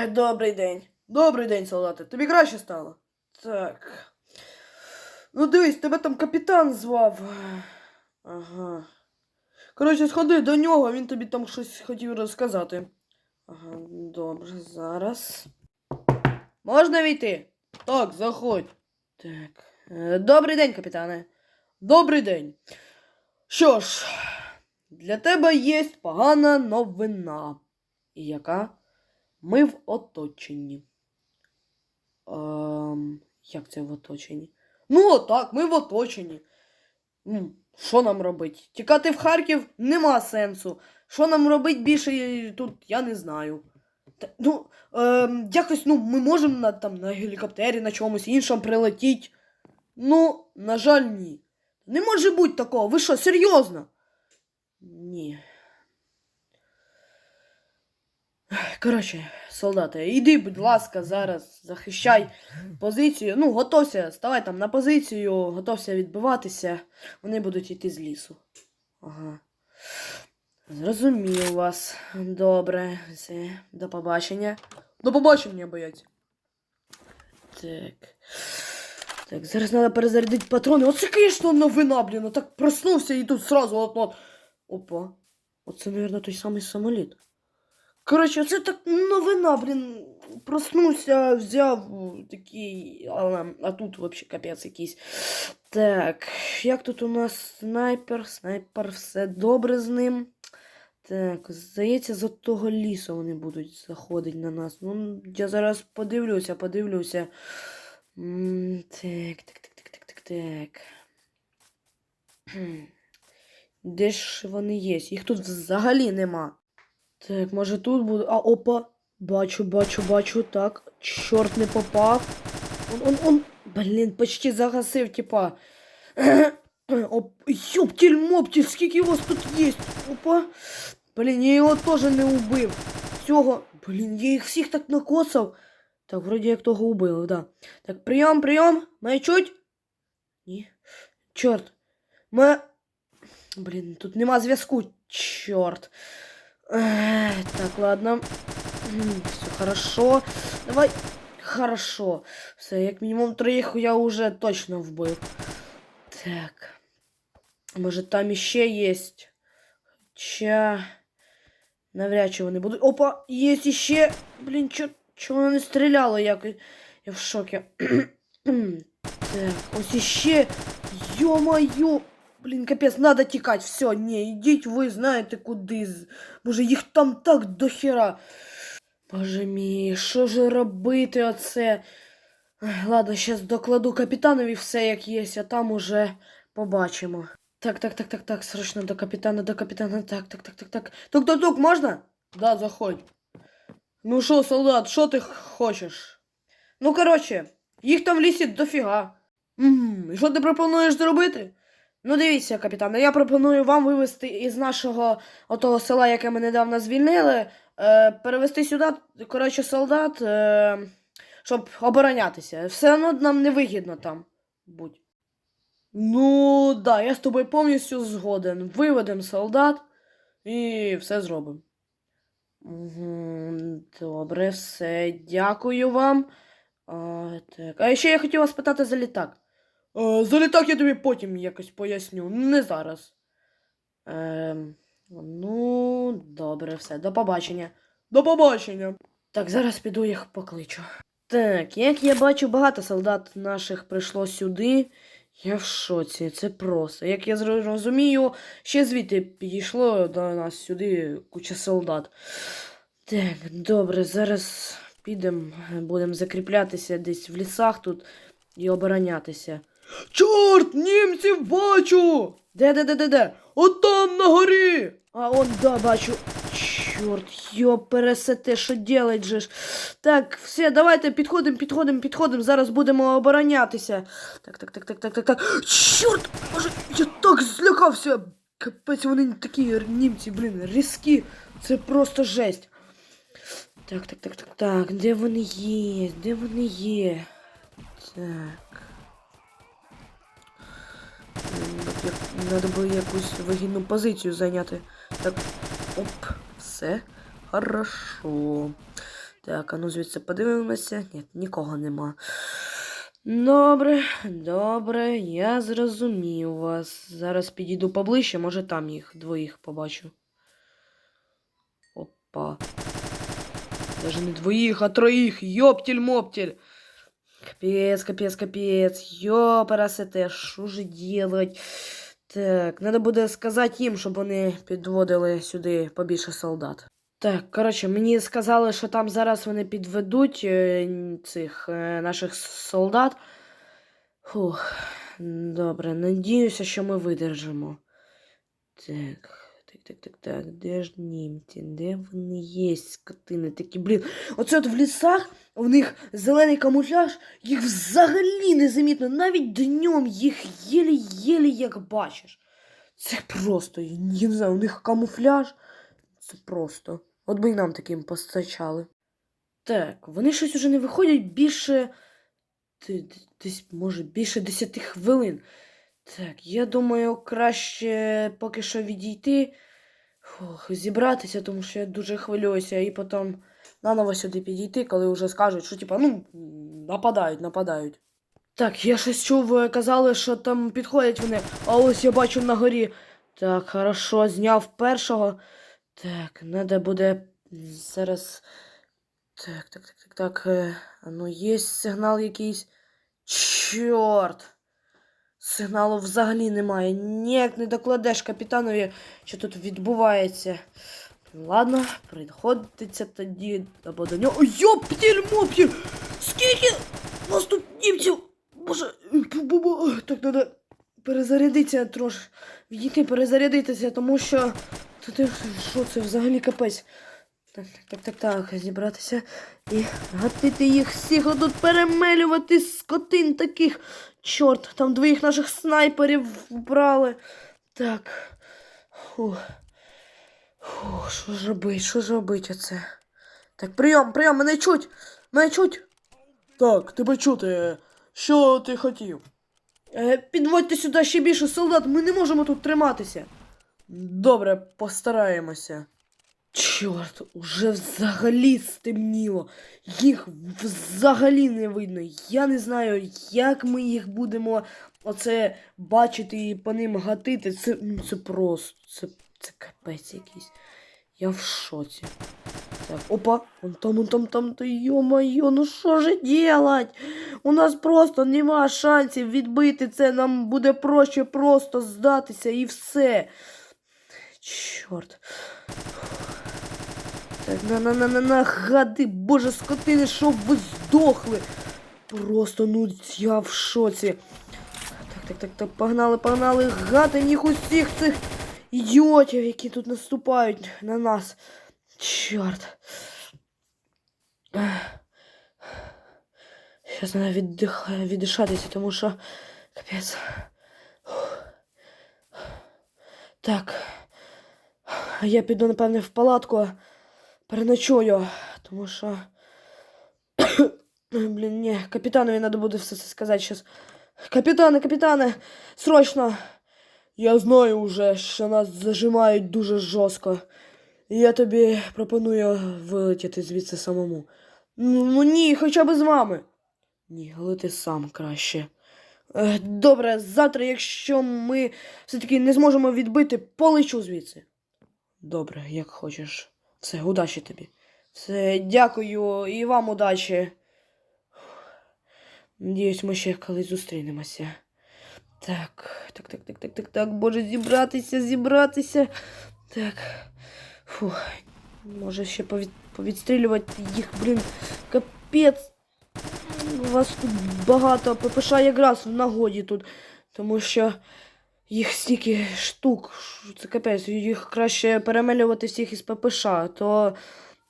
Ой, добрий день. Добрий день, солдати. Тобі краще стало? Так. Ну дивись, тебе там капітан звав. Ага. Коротше, сходи до нього, він тобі там щось хотів розказати. Ага, добре, зараз. Можна війти? Так, заходь. Так. Е, Добрий день, капітане. Добрий день. Що ж, для тебе є погана новина. І яка? Ми в оточенні. Ем, як це в оточенні? Ну, так, ми в оточенні. Що нам робить? Тікати в Харків нема сенсу. Що нам робить більше е, тут, я не знаю. Та, ну, ем, якось, ну, ми можемо на, там, на гелікоптері, на чомусь іншому прилетіти. Ну, на жаль, ні. Не може бути такого. Ви що, серйозно? Ні. Коротше, солдати, іди, будь ласка, зараз захищай позицію. Ну, готовся, ставай там на позицію, готовся відбиватися. Вони будуть йти з лісу. Ага. Зрозумів вас. Добре. Все. До побачення. До побачення, боєць. Так. Так, зараз треба перезарядити патрони. Оце, звісно, новина, блін. Так проснувся і тут сразу от от. Опа. Оце, мабуть, той самий самоліт. Коротше, це так новина, блін. Проснувся, взяв такий. А, а тут взагалі капець якийсь. Так, як тут у нас снайпер? Снайпер, все добре з ним. Так, здається, з того лісу вони будуть заходити на нас. Ну, я зараз подивлюся, подивлюся. Так, так, так, так, так, так, так. Де ж вони є? Їх тут взагалі нема. Так, може тут буде. А, опа. Бачу, бачу, бачу. Так. Чорт не попав. Он, он, он. Блін, почти загасив, типа. Оп, ёптіль моптіль, скільки вас тут є? Опа. Блін, я його теж не убив. Цього. Блін, я їх всіх так накоцав. Так, вроді як того убили, да. Так, прийом, прийом. Мене чуть? Ні. Чорт. Ми. Блін, тут нема зв'язку. Чорт. Ех, Так, ладно. М, Все хорошо. Давай. Хорошо. Все, як мінімум троїх я вже точно вбив. Так. Може там іще є. Хоча. Навряд чи вони будуть. Опа! Є іще. Блін, чо, чого воно не стріляло якось. Я в шокі. так, ось іще. Йо-моє! Блін, капець, надо тікати. Все, ні, ідіть ви знаєте куди. Боже, їх там так дохера. Боже мій, що ж робити оце? Ладно, зараз докладу капітанові все як є, а там уже побачимо. Так, так, так, так, так, срочно до капітана, до капітана. Так, так, так, так, так. Тук, тук, тук, можна? Да, заходь. Ну що, солдат, що ти хочеш? Ну, коротше, їх там в лісі дофіга. Угу. І що ти пропонуєш зробити? Ну, дивіться, капітане, я пропоную вам вивезти із нашого отого села, яке ми недавно звільнили, е, перевезти сюди, коротше, солдат, е, щоб оборонятися. Все одно нам не вигідно там будь. Ну, да, я з тобою повністю згоден. Виведемо солдат і все зробимо. Добре, все, дякую вам. А, так. А ще я хотів вас питати за літак. Е, я тобі потім якось поясню, не зараз. Ем, ну, добре, все, до побачення. До побачення. Так, зараз піду їх покличу. Так, як я бачу, багато солдат наших прийшло сюди. Я в шоці, це просто. Як я розумію, ще звідти підійшло до нас сюди куча солдат. Так, добре, зараз підемо, будемо закріплятися десь в лісах тут і оборонятися. Чорт, німців бачу! Де, де, де, де, де? От там на горі! А он, да, бачу. Чорт, йо, пересете, що делать же ж. Так, все, давайте підходимо, підходимо, підходимо. Зараз будемо оборонятися. Так, так, так, так, так, так, так. Чорт! Боже, я так злякався! Капець, вони такі німці, блін, різкі. Це просто жесть. Так, так, так, так, так. Де вони є? Де вони є? Так. Треба було якусь вигідну позицію зайняти. Так, оп, все. Хорошо. Так, а ну звідси подивимося. Ні, нікого нема. Добре, добре, я зрозумів вас. Зараз підійду поближче, може там їх двоїх побачу. Опа. Даже не двоїх, а троїх. Ёптель-моптель. Капец, капец, капец. Ёпарасете, що ж делать? Так, треба буде сказати їм, щоб вони підводили сюди побільше солдат. Так, коротше, мені сказали, що там зараз вони підведуть цих е, наших солдат. Фух, добре, надіюся, що ми видержимо. Так, так, так, так, де ж німці? Де вони є, скотини такі, блін. Оце от в лісах у них зелений камуфляж, їх взагалі не замітно. Навіть днем їх єлі-єлі як бачиш. Це просто, я не знаю, у них камуфляж. Це просто. От би й нам таким постачали. Так, вони щось уже не виходять більше. Десь, може, більше 10 хвилин. Так, я думаю, краще поки що відійти, фух, зібратися, тому що я дуже хвилююся, і потім наново сюди підійти, коли вже скажуть, що типа, ну, нападають, нападають. Так, я щось чув, е, казали, що там підходять вони, а ось я бачу на горі. Так, хорошо, зняв першого. Так, треба буде зараз. Так, так, так, так, так. е, ну, є сигнал якийсь. Чорт! Сигналу взагалі немає. Ніяк не докладеш капітанові, що тут відбувається. Ладно, приходиться тоді або до нього. Йоптіль моптіль! Скільки нас тут німців? Боже, так треба перезарядитися трошки. Відійти, перезарядитися, тому що. Та ти що це взагалі капець? Так, так, так, так, зібратися і гатити їх всіх, отут перемелювати скотин таких. Чорт, там двоїх наших снайперів вбрали. Так. Фух. Фух, що ж робить, що ж робить оце? Так, прийом, прийом, мене чуть! Мене чуть! Так, тебе чути. Що ти хотів? Е, підводьте сюди ще більше солдат, ми не можемо тут триматися. Добре, постараємося. Чорт, уже взагалі стемніло. Їх взагалі не видно. Я не знаю, як ми їх будемо оце бачити і по ним гатити. Це, ну, це просто. Це, це капець якийсь. Я в шоці. Так, опа, вон там, вон там, там, та ё-моё, ну що ж делать? У нас просто нема шансів відбити це, нам буде проще просто здатися і все. Чорт. Так, на на на на на гади, боже, скотини, щоб ви здохли. Просто ну я в шоці. Так, так, так, так, погнали, погнали, гати їх усіх цих ідіотів, які тут наступають на нас. Чорт. Зараз треба віддих... віддишатися, тому що капець. Так. Я піду, напевне, в палатку, переночую, тому що. Блін, ні, капітанові треба буде все це сказати зараз. Капітане, капітане, срочно! Я знаю уже, що нас зажимають дуже жорстко. Я тобі пропоную вилетіти звідси самому. Ну, ні, хоча б з вами. Ні, лети сам краще. Е, Добре, завтра, якщо ми все-таки не зможемо відбити, полечу звідси. Добре, як хочеш. Все, удачі тобі. Все, дякую і вам удачі. Надіюсь, ми ще колись зустрінемося. Так, так, так, так, так, так, так, боже, зібратися, зібратися. Так. Фух. Може ще повід... повідстрілювати їх, блін, капець. У вас тут багато ППШ якраз в нагоді тут, тому що їх стільки штук, це капець, їх краще перемелювати всіх із ППШ, то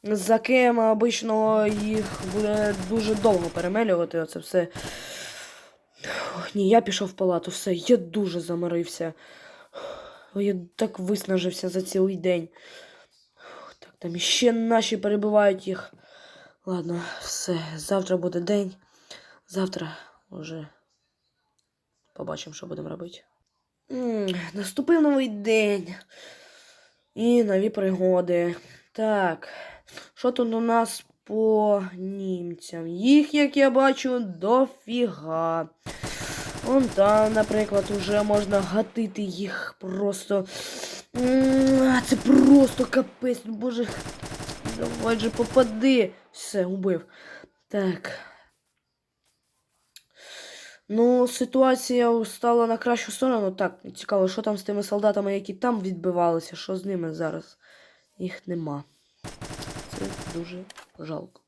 за кем обично їх буде дуже довго перемелювати, оце все. Ні, я пішов в палату, все, я дуже заморився. Я так виснажився за цілий день. Так, там іще наші перебивають їх. Ладно, все, завтра буде день. Завтра вже побачимо, що будемо робити. Наступив новий день. І нові пригоди. Так, що тут у нас по німцям. Їх, як я бачу, дофіга. Вон там, наприклад, уже можна гатити їх просто. Це просто капець. Боже. Давай же попади. Все, убив. Так. Ну, ситуація стала на кращу сторону. Так, цікаво, що там з тими солдатами, які там відбивалися, що з ними зараз? Їх нема. Це дуже жалко.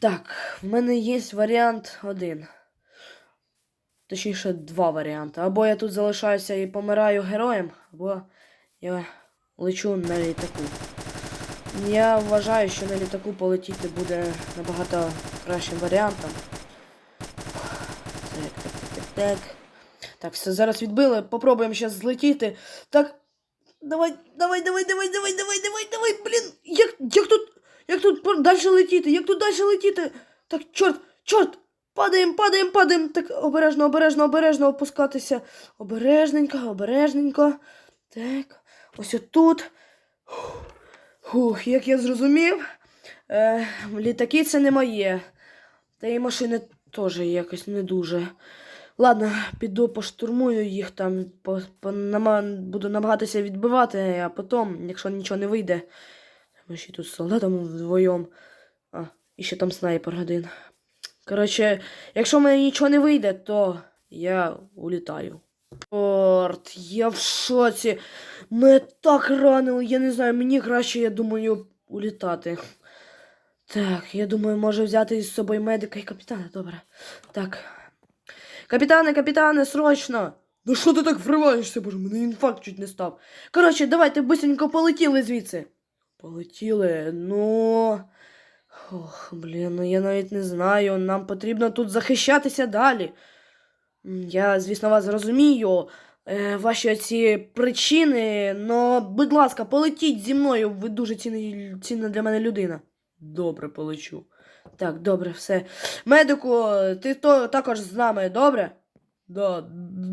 Так, в мене є варіант один. Точніше, два варіанти. Або я тут залишаюся і помираю героєм, або я лечу на літаку. Я вважаю, що на літаку полетіти буде набагато кращим варіантом. Так, так, так, так, так. Все, зараз відбили. Попробуємо зараз злетіти. Так. Давай, давай, давай, давай, давай, давай, давай, давай, блін. Як, як тут. Як тут далі летіти? Як тут далі летіти? Так, чорт, чорт! Падаємо, падаємо, падаємо. Так, обережно, обережно, обережно опускатися. Обережненько, обережненько. Так, ось отут. Фух, як я зрозумів, е, літаки це не моє. Та і машини теж якось не дуже. Ладно, піду поштурмую їх там, по, по, нама, буду намагатися відбивати, а потім, якщо нічого не вийде, ми ще тут з солдатом вдвоєм. А, і ще там снайпер один. Коротше, якщо в мене нічого не вийде, то я улітаю. Чорт, я в шоці. Мене так ранили, я не знаю, мені краще, я думаю, улітати. Так, я думаю, може взяти з собою медика і капітана, добре. Так. Капітане, капітане, срочно! Ну що ти так вриваєшся, боже, мене інфаркт чуть не став. Коротше, давайте быстренько полетіли звідси. Полетіли, ну. Ох, блін, ну я навіть не знаю. Нам потрібно тут захищатися далі. Я, звісно, вас розумію. Е, ваші ці причини, но, будь ласка, полетіть зі мною. Ви дуже цінна для мене людина. Добре, полечу. Так, добре, все. Медику, ти то також з нами, добре? Да,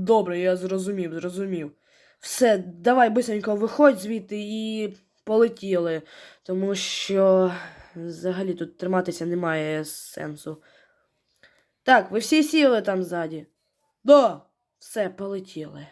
добре, я зрозумів, зрозумів. Все, давай бисенько виходь звідти і полетіли. Тому що взагалі тут триматися немає сенсу. Так, ви всі сіли там ззаді? Да. Все, полетіли.